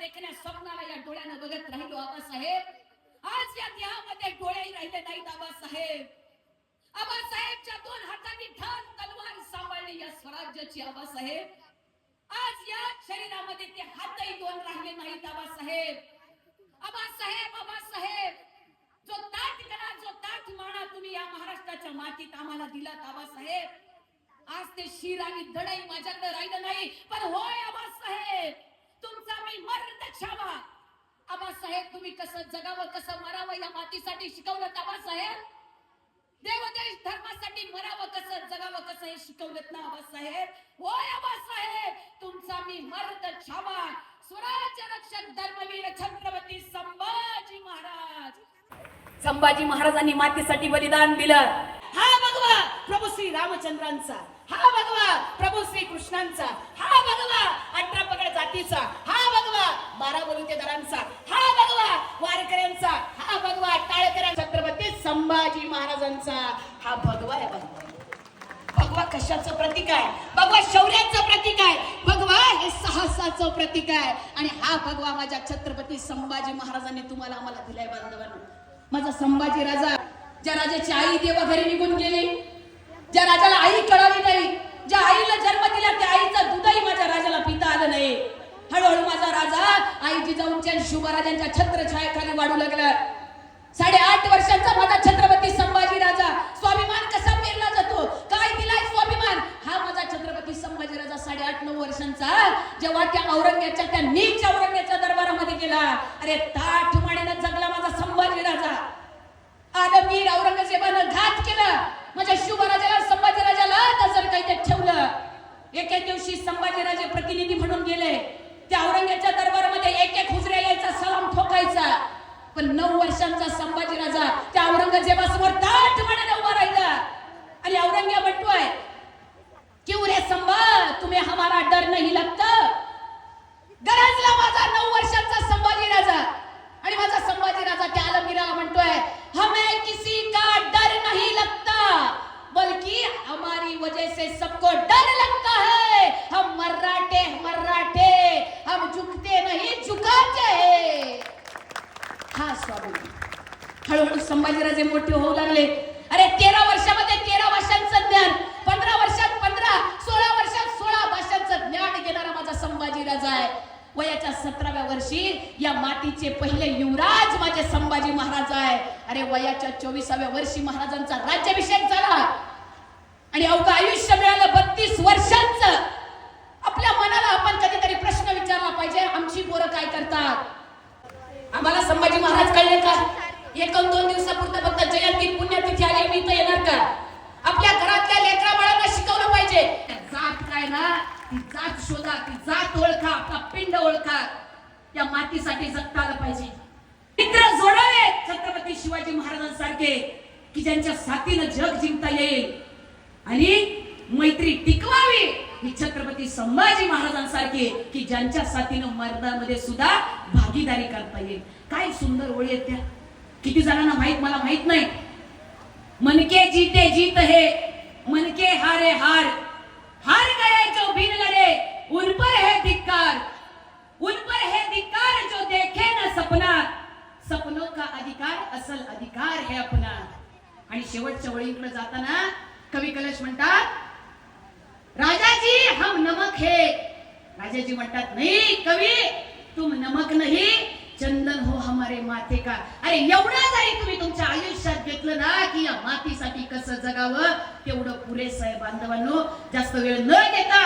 देखण्या स्वप्नाला या डोळ्यानं बघत राहिलो आबासाहेब. आज या देहामध्ये डोळेही राहिले नाहीत आबासाहेब. आबासाहेबच्या दोन हातांनी ठाण तलवार सांभाळली या स्वराज्याची आबासाहेब. आज या शरीरामध्ये ते हातही दोन राहिले नाहीत आबासाहेब. आबासाहेब आबासाहेब जो ताट करा जो ताट माना तुम्ही या महाराष्ट्राच्या मातीत आम्हाला दिला आबासाहेब. आज ते शिर आणि दडई माझ्याकडे राहिलं नाही पण होय आबासाहेब तुमचा मी मर्द छावा आबासाहेब तुम्ही कसं मरावं या मातीसाठी शिकवलं आबासाहेब देवदेश धर्मासाठी मरावं कसं जगावं कसं हे शिकवलं ना आबासाहेब होय आबासाहेब तुमचा मी मर्द छावा. स्वराज्य रक्षक धर्मवीर छत्रपती संभाजी महाराज. संभाजी महाराजांनी मातीसाठी बलिदान दिलं. हा भगवा प्रभू श्री रामचंद्रांचा. हा भगवा प्रभू श्री कृष्णांचा. हा भगवा अठरा पगड जातीचा. हा बारा बलुतेदारांचा हा भगवा वारकऱ्यांचा हा भगवा टाळकऱ्यांचा छत्रपती संभाजी महाराजांचा हा भगवा आहे भगवा. भगवा कशाचं प्रतीक आहे? भगवा शौर्याचं प्रतीक आहे. भगवा हे साहसाचं प्रतीक आहे. आणि हा भगवा माझ्या छत्रपती संभाजी महाराजांनी तुम्हाला आम्हाला दिलाय बांधवांना. माझा संभाजी राजा ज्या राजाची आई देवा घरी निघून गेली ज्या राजाला आई कळाली नाही ज्या आईला जन्म दिला त्या आईचं दूधही माझ्या राजाला पिता आलं नाही हळूहळू माझा राजा आई शिवराजांच्या शुभराजांच्या छत्रछायाखाली वाढू लागला. साडेआठ वर्षांचा माझा छत्रपती संभाजी राजा स्वाभिमान कसा पेरला जातो? काय दिलाय स्वाभिमान? हा माझा छत्रपती संभाजी राजा साडेआठ नऊ वर्षांचा जेव्हा त्या औरंग्याच्या त्या नीच औरंग्याच्या दरबारामध्ये गेला. अरे ताठ मानेनं जगला माझा संभाजी राजा. आलमगीर औरंगजेबानं घात केला. माझ्या शुभराजाला संभाजी राजाला नजर कैदेत ठेवलं. एके दिवशी संभाजीराजे प्रतिनिधी म्हणून गेले. त्या औरंग्याच्या दरबारामध्ये पण नऊ वर्षांचा संभाजी राजा त्या औरंगजेबासमोर ताट मनाने उभा राहिला. आणि औरंग्या म्हणतोय क्यों रे संभा तुम्हें हमारा डर नहीं लगता. गरजला माझा नऊ वर्षांचा संभाजी राजा आणि माझा संभाजी राजा त्या आलमगीराला म्हणतोय हमें किसी का डर नहीं लगता बल्कि हमारी वजह से सबको डर लगता है हम मर्राटे मर्राटे हम झुकते नहीं झुकाते हैं हा स्वामी हळूहळू संभाजीराजे मोठे होऊ लागले. अरे तेरा वर्षामध्ये तेरा भाषांचं ज्ञान पंधरा वर्षात पंधरा सोळा वर्षात सोळा भाषांचं ज्ञान घेणारा माझा संभाजी राजा आहे. वयाच्या सतराव्या वर्षी या मातीचे पहिले युवराज माझे संभाजी महाराज आहे. अरे वयाच्या चोवीसाव्या वर्षी महाराजांचा राज्याभिषेक झाला. आणि अवघं आयुष्य मिळालं बत्तीस वर्षांचं. आपल्या मनाला आपण कधीतरी प्रश्न विचारला पाहिजे आमची पोरं काय करतात? आम्हाला संभाजी महाराज कळले का? एक दोन दिवसापुरतं फक्त जयंती पुण्यतिथी आली मी तर येणार का? आपल्या घरातल्या लेकरा बाळांना शिकवलं पाहिजे. जात काय ना ती जात शोधा ती जात ओळखा आपला पिंड ओळखा. या मातीसाठी जगता आलं पाहिजे. मित्र जोडावे छत्रपती शिवाजी महाराजांसारखे की ज्यांच्या साथीनं जग जिंकता येईल. आणि मैत्री टिकवावी ही छत्रपती संभाजी महाराजांसारखे की ज्यांच्या साथीनं मर्दामध्ये सुद्धा भागीदारी करता येईल. काय सुंदर ओळी आहेत त्या. किती जणांना माहीत मला माहीत नाही. मनके जीते जीत हे मनके हारे हार. हार गए जो बिन लड़े उन पर है धिक्कार. उन पर है धिक्कार जो देखे ना सपना सपनों का अधिकार असल अधिकार है अपना. आणि शेवटच्या ओळीकडे जाताना कवी कलश म्हणतात राजाजी हम नमक हे. राजाजी म्हणतात नाही कवी तुम नमक नाही. चंदन हो हमारे माथे का. अरे एवढं जरी तुम्ही तुमच्या आयुष्यात घेतलं ना की या मातीसाठी कसं जगावं? तेवढं पुरेसं आहे बांधवांनो जास्त वेळ न घेता